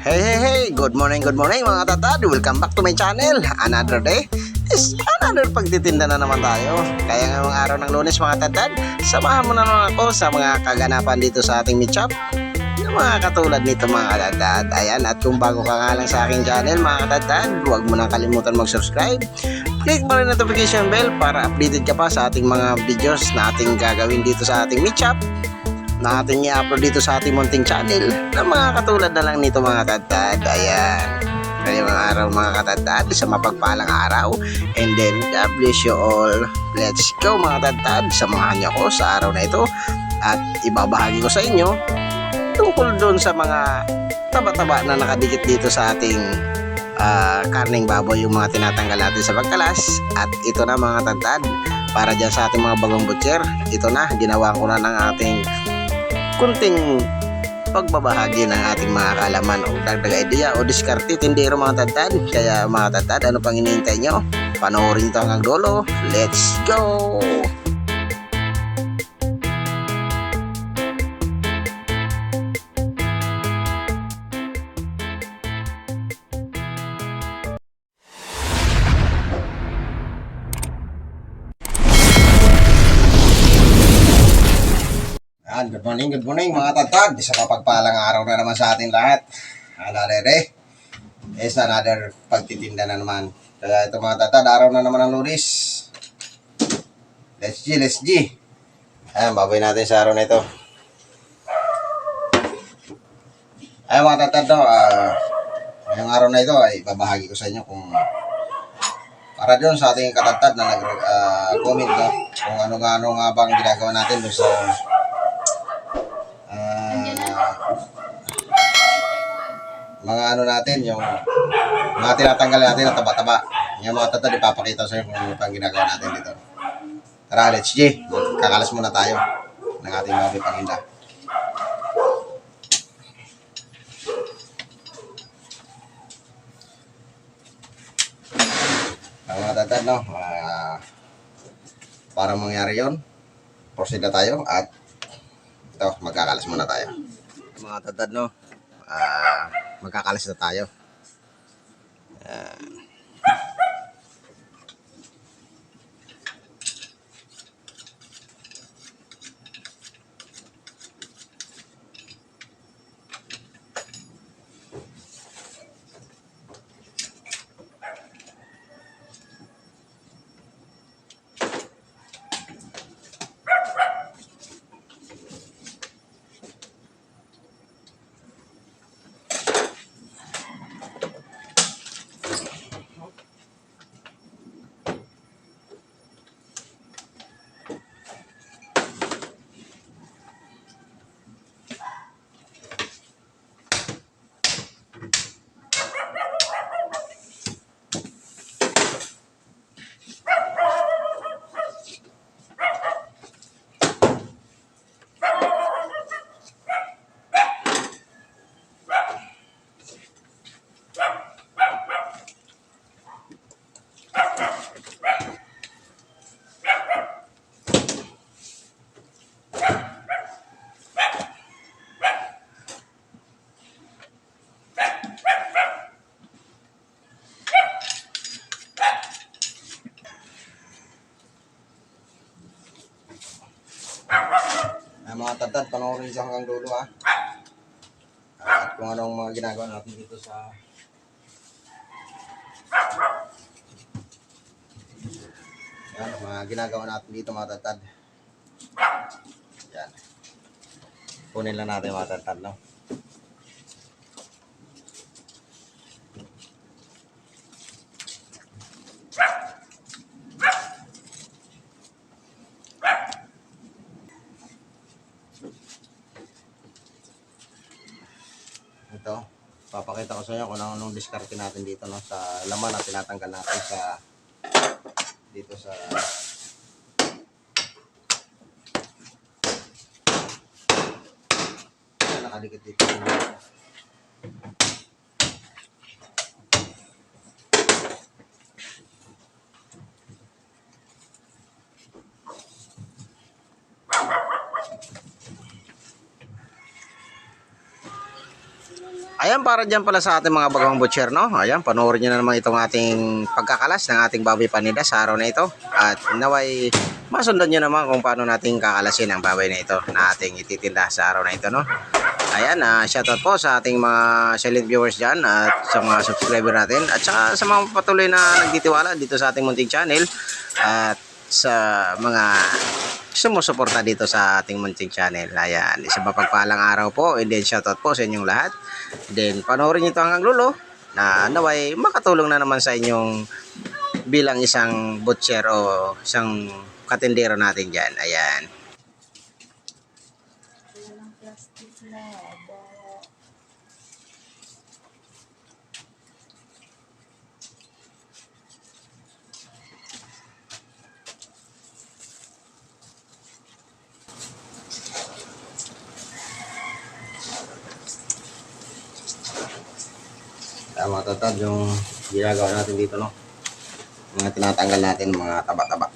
Hey, hey, hey! Good morning, good morning mga tatad! Welcome back to my channel! Another day is another pagtitinda na naman tayo. Kaya ngayong araw ng lunes mga tatad, samahan mo na naman ako sa mga kaganapan dito sa ating meet shop ng mga katulad nito mga tatad. Ayan, at kung bago ka nga lang sa aking channel mga tatad, huwag mo nang kalimutan mag-subscribe. Click mo rin notification bell para updated ka pa sa ating mga videos na ating gagawin dito sa ating meet shop na ating i-upload dito sa ating munting channel na mga katulad na lang nito mga tatad. Ayan. Mga araw mga katatad sa mapagpalang araw. And then, God bless you all. Let's go mga tatad. Samahan niyo ako sa araw na ito. At ibabahagi ko sa inyo tungkol doon sa mga taba-taba na nakadikit dito sa ating ah, karning baboy yung mga tinatanggal natin sa pagkalas. At ito na mga tatad para dyan sa ating mga bagong butcher. Ito na, ginawa ko na ng ating kunting pagbabahagi ng ating mga kaalaman o dagdag idea o diskarte tindero mga tatad. Kaya mga tatad, ano pang hinihintay nyo? Panoorin to hanggang dulo. Let's go! Yan, good morning, good morning mga tatad. Isa kapagpalang araw na naman sa ating lahat. Day. Is another pagtitinda na naman. Kaya ito mga tatad, araw na naman ang lunis. Let's G, let's G. Ayan, baboy natin sa araw na ito. Ayan mga tatad, no, ah, ngayong araw na ito ay babahagi ko sa inyo kung para doon sa ating katatad na nag-comment no, kung ano nga ano nga bang ginagawa natin doon sa mga ano natin, yung mga tinatanggal natin na taba-taba. Yung mga tatad, ipapakita sa inyo kung ano pang ginagawa natin dito. Tara, let's G. Kakalas muna tayo ng ating babi panginda. Ang mga tatad, no? ah, para mangyari yon proceed na tayo at ito, magkakalas muna tayo. Mga tatad, no? Ah, magkakalas na tayo. Ah. Ay, mga tatad, panoorin siya hanggang dulo ha. At kung anong mga ginagawa natin dito sa Yan, mga ginagawa natin dito mga tatad. Yan. Kunin lang natin mga tatad, no? Ito, papakita ko sa inyo kung ano anong diskarte natin dito no sa laman na tinatanggal natin sa dito sa nakadikit dito. Ayan, para dyan pala sa ating mga bagong butcher, no? Ayan, panoorin nyo na naman itong ating pagkakalas ng ating baboy panida sa araw na ito. At naway, masundan nyo naman kung paano natin kakalasin ang baboy na ito na ating ititinda sa araw na ito, no? Ayan, uh, shoutout po sa ating mga silent viewers dyan at sa mga subscriber natin at saka sa mga patuloy na nagtitiwala dito sa ating munting channel at sa mga sumusuporta dito sa ating munting channel. Ayan, isang mapagpalang araw po and then shoutout po sa inyong lahat. Then panoorin nyo ito hanggang lulo na naway makatulong na naman sa inyong bilang isang butcher o isang katindero natin dyan. Ayan. Walang plastic na. Ba- Tama tatad yung ginagawa natin dito no. Mga tinatanggal natin mga taba-taba.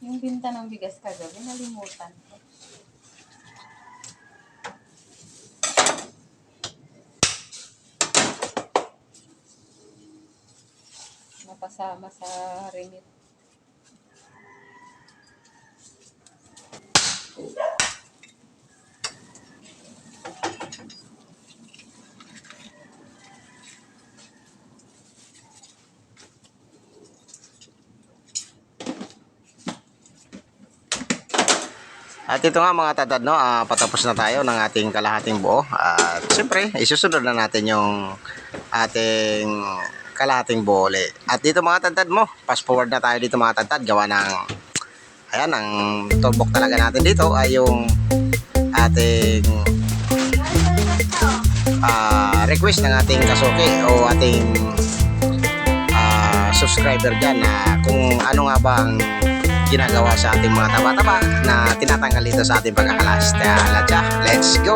Yung binta ng bigas kagabi, nalimutan ko. Napasama sa remit. At ito nga mga tatad no, ah, patapos na tayo ng ating kalahating buo. At siyempre, isusunod na natin yung ating kalahating buo ulit. At dito mga tatad mo, fast forward na tayo dito mga tatad. Gawa ng, ayan, ang turbok talaga natin dito ay yung ating ah, request ng ating kasuki o ating ah, subscriber dyan na kung ano nga ba ang ginagawa sa ating mga taba-taba na tinatanggal dito sa ating pagkakalas. Latsa, let's go!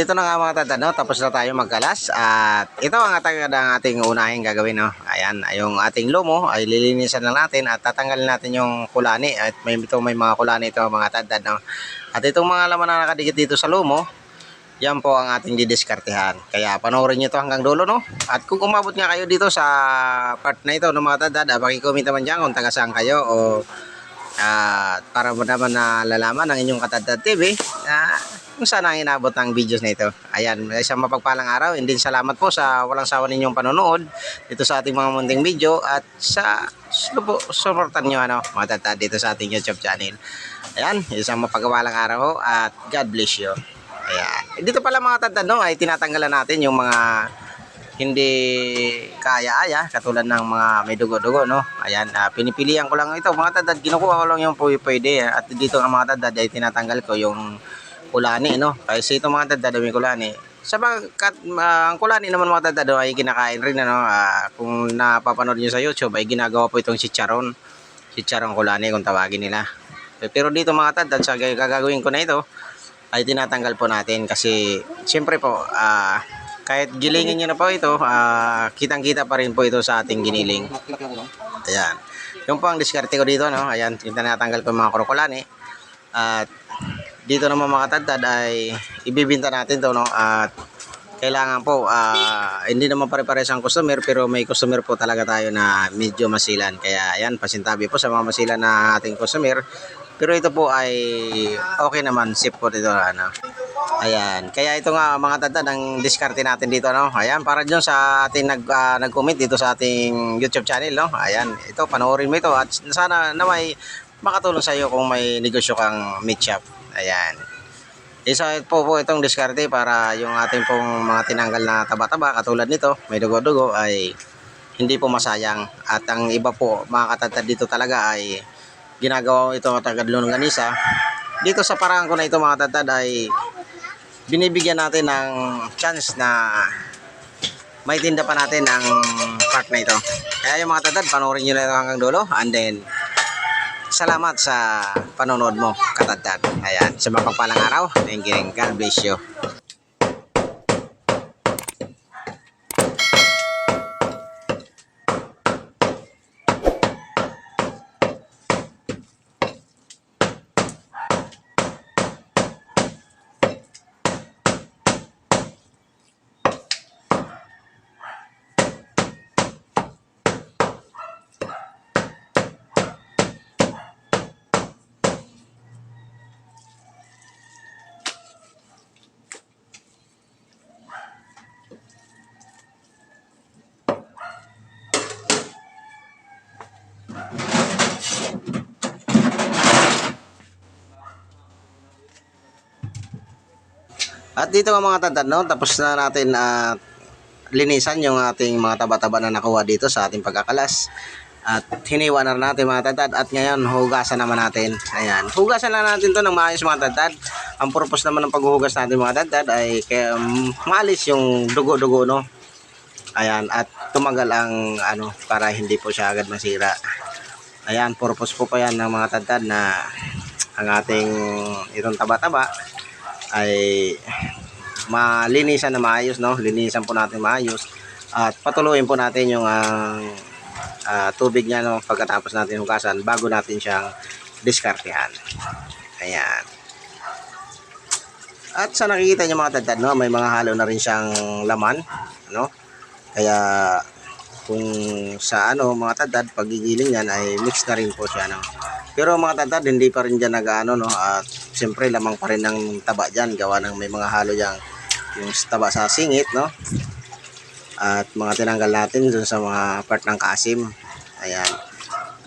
Ito na nga mga tatad, no? tapos na tayo magkalas. At ito ang atang ang ating unahin gagawin. No? Ayan, yung ating lumo ay lilinisan lang natin at tatanggalin natin yung kulani. At may, ito may mga kulani ito mga tatad. No? At itong mga laman na nakadikit dito sa lumo, yan po ang ating didiskartehan. Kaya panoorin nyo ito hanggang dulo. No? At kung umabot nga kayo dito sa part na ito ng mga tatad, ah, pakikomment naman dyan kung taga saan kayo o At para mo naman na lalaman ng inyong Katadtad TV na kung saan ang inabot ng videos na ito. Ayan, isang mapagpalang araw. Hindi salamat po sa walang sawa ninyong panonood dito sa ating mga munting video at sa subo, supportan nyo ano, mga tatad dito sa ating YouTube channel. Ayan, isang mapagpalang araw at God bless you. Ayan. Dito pala mga tatad no, ay tinatanggalan natin yung mga hindi kaya-aya katulad ng mga may dugo-dugo no ayan ah, pinipilian ko lang ito mga tadad kinukuha ko lang yung pwede pwede at dito ang mga tadad ay tinatanggal ko yung kulani no kasi ito mga tadad may kulani sa pagkat ah, ang kulani naman mga tadad ay kinakain rin ano Ah, kung napapanood niyo sa YouTube ay ginagawa po itong chicharon chicharon kulani kung tawagin nila pero dito mga tadad sa gagawin ko na ito ay tinatanggal po natin kasi siyempre po ah kahit gilingin nyo na po ito, ah, kitang-kita pa rin po ito sa ating giniling. Ayan. Yung po ang diskarte ko dito, no? Ayan, tinatanggal ko mga krokolani. At dito naman mga tadtad ay ibibinta natin to, no? At kailangan po, ah, hindi naman pare-pares ang customer, pero may customer po talaga tayo na medyo masilan. Kaya ayan, pasintabi po sa mga masilan na ating customer. Pero ito po ay okay naman, safe po dito, ano? Ayan. Kaya ito nga mga tanda ng diskarte natin dito no. Ayan para diyon sa ating nag ah, nag-comment dito sa ating YouTube channel no. Ayan, ito panoorin mo ito at sana na may makatulong sa iyo kung may negosyo kang meat shop. Ayan. Isa po po itong diskarte para yung ating pong mga tinanggal na taba-taba katulad nito, may dugo-dugo ay hindi po masayang. At ang iba po mga katatad dito talaga ay ginagawa ito katagad ganisa. Dito sa paraan ko na ito mga tatad ay binibigyan natin ng chance na may tinda pa natin ang part na ito. Kaya yung mga tatad, panoorin nyo na ito hanggang dulo. And then, salamat sa panonood mo. Ayan, sa mapagpalang araw. Thank you. God bless you. At dito nga mga tatad, no, tapos na natin at linisan yung ating mga taba-taba na nakuha dito sa ating pagkakalas. At hiniwa na natin mga tatad at ngayon hugasan naman natin. Ayan, hugasan na natin to ng maayos mga tatad. Ang purpose naman ng paghuhugas natin mga tatad ay kaya um, maalis yung dugo-dugo no. Ayan, at tumagal ang ano para hindi po siya agad masira. Ayan, purpose po pa yan ng mga tatad na ang ating itong taba-taba ay malinisan na maayos, no? Linisan po natin maayos at patuloyin po natin yung ang ah, tubig niya no pagkatapos natin hugasan bago natin siyang diskartehan. Ayan. At sa nakikita niyo mga tadtad, no, may mga halo na rin siyang laman, no? Kaya kung sa ano mga tadtad pagigiling yan ay mix na rin po siya no. Pero mga tadtad hindi pa rin diyan nag-ano no at siyempre lamang pa rin ng taba diyan gawa ng may mga halo diyan yung taba sa singit no. At mga tinanggal natin dun sa mga part ng kasim. Ayan.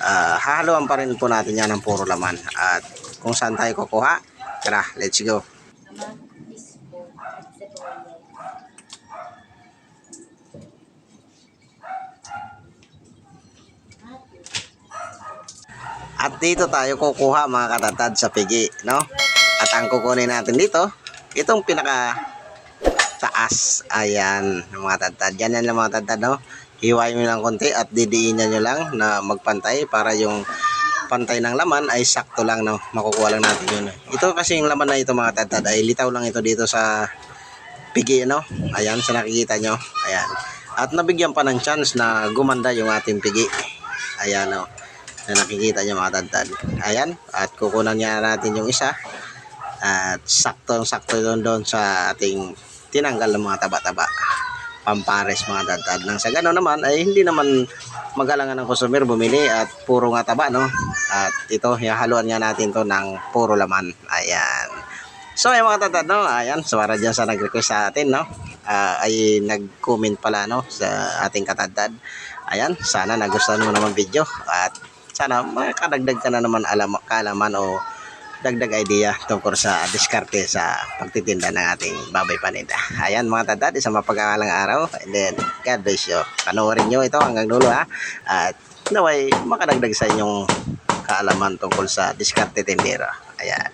Ah, hahaluan pa rin po natin yan ng puro laman. At kung saan tayo kukuha, tara, let's go. At dito tayo kukuha mga katatad sa pigi, no? At ang kukunin natin dito, itong pinaka taas. Ayan, mga tatad. Yan yan mga tatad, no? Hiwain mo lang konti at didiinan nyo lang na magpantay para yung pantay ng laman ay sakto lang, no? Makukuha lang natin yun. Ito kasi yung laman na ito mga tatad ay litaw lang ito dito sa pigi, no? Ayan, sa nakikita nyo. Ayan. At nabigyan pa ng chance na gumanda yung ating pigi. Ayan, no? Na nakikita nyo mga tadtad. Ayan, at kukunan niya natin yung isa. At sakto-sakto doon doon sa ating tinanggal ng mga taba-taba. pampares mga dadad. Nang sa gano'n naman ay hindi naman magalangan ng customer bumili at puro nga taba no. At ito, haluan nga natin to ng puro laman. Ayan. So ay mga tatad no, ayan, so para dyan sa nag-request sa atin no, ah, ay nag-comment pala no sa ating katadad. Ayan, sana nagustuhan mo naman video at sana makadagdag ka na naman alam, kaalaman o dagdag idea tungkol sa diskarte sa pagtitinda ng ating baboy paninda. Ayan mga tatad, isang mapagkakalang araw and then God bless you. Panoorin nyo ito hanggang dulo ha at naway makadagdag sa inyong kaalaman tungkol sa diskarte tindera. Ayan.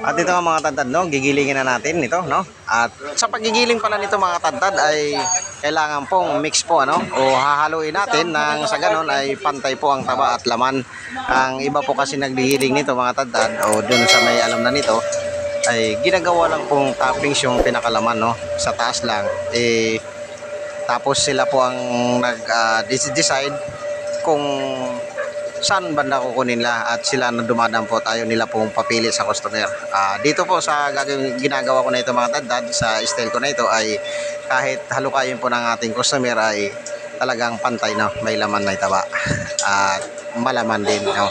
At ito mga tadtad, no? Gigilingin na natin ito, no? At sa paggigiling pala nito mga tadtad ay kailangan pong mix po, ano? O hahaluin natin nang sa ganon ay pantay po ang taba at laman. Ang iba po kasi nagdihiling nito mga tadtad o dun sa may alam na nito ay ginagawa lang pong toppings yung pinakalaman, no? Sa taas lang. Eh, tapos sila po ang nag-decide kung saan banda kukunin nila at sila na dumadampot tayo nila pong papili sa customer. Ah, dito po sa ginagawa ko na ito mga tandad sa style ko na ito ay kahit halukayin po ng ating customer ay talagang pantay no, may laman may taba. At malaman din no.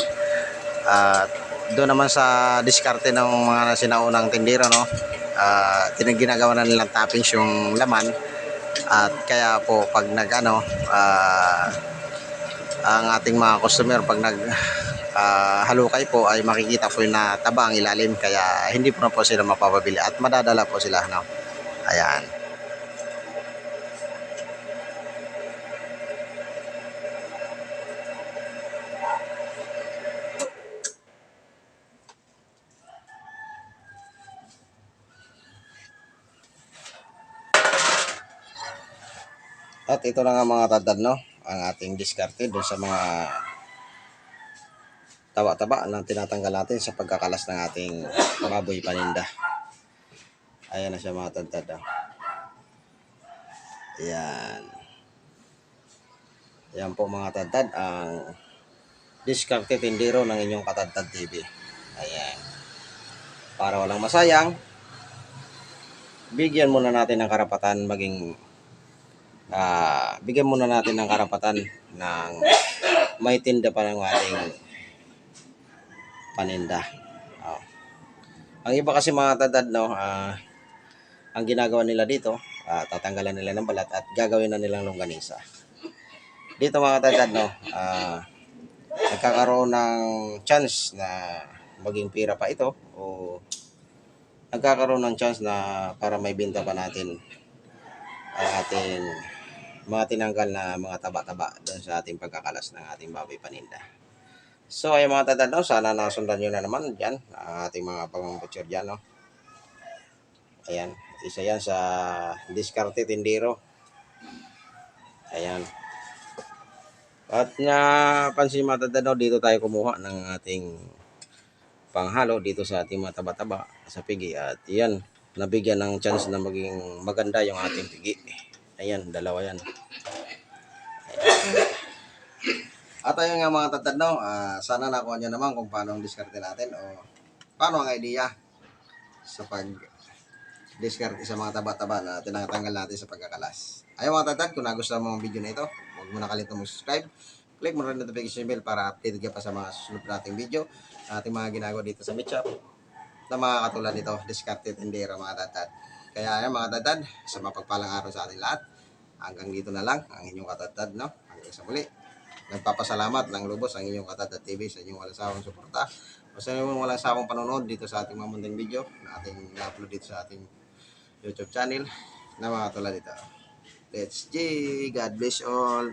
At doon naman sa diskarte ng mga sinaunang tindero no, ah ginagawa na nilang toppings yung laman at kaya po pag nag ano ah, ang ating mga customer pag nag ah, halukay po ay makikita po yung na taba ang ilalim. Kaya hindi po na po sila mapapabili at madadala po sila no? Ayan. At ito na nga mga tadad no, ang ating diskarte doon sa mga taba-taba na tinatanggal natin sa pagkakalas ng ating baboy paninda. Ayan na siya mga tadad. Oh. Ayan. Ayan po mga tadad ang diskarte tindero ng inyong katadtad TV. Ayan. Para walang masayang, bigyan muna natin ng karapatan maging ah bigyan muna natin ng karapatan ng may tinda pa ng ating paninda. Oh. Ang iba kasi mga tadad, no, ah, ang ginagawa nila dito, ah, tatanggalan nila ng balat at gagawin na nilang longganisa. Dito mga tadad, no, ah, nagkakaroon ng chance na maging pira pa ito o nagkakaroon ng chance na para may binta pa natin ang ating mga tinanggal na mga taba-taba doon sa ating pagkakalas ng ating baboy paninda. So, ay mga tatad, no, sana nasundan nyo na naman dyan, ang ating mga pamambutcher dyan, no. Ayan, isa yan sa diskarte tindero. Ayan. At nga, pansin mga tatad, no, dito tayo kumuha ng ating panghalo dito sa ating mga taba-taba sa pigi. At yan, nabigyan ng chance na maging maganda yung ating pigi. Ayan, dalawa yan. At ayun nga mga tatad, no, ah, sana nakuha nyo naman kung paano ang diskarte natin o paano ang idea sa pag diskarte sa mga taba-taba na tinatanggal natin sa pagkakalas. Ayun mga tatad, kung nagustuhan mo ang video na ito, huwag mo na kalimutan mag-subscribe. Click mo rin ang notification bell para updated ka pa sa mga susunod nating video na ating mga ginagawa dito sa Meet Shop na mga katulad nito, diskarte tindera mga tatad. Kaya ayun mga tatad, sa mapagpalang araw sa ating lahat, hanggang dito na lang ang inyong katatad, no? Hanggang sa muli. Nagpapasalamat ng lubos ang inyong katatad TV sa inyong walang sawang suporta. Sa inyong walang sawang panonood dito sa ating mga munting video na ating na-upload dito sa ating YouTube channel na mga tulad ito. Let's G! God bless all!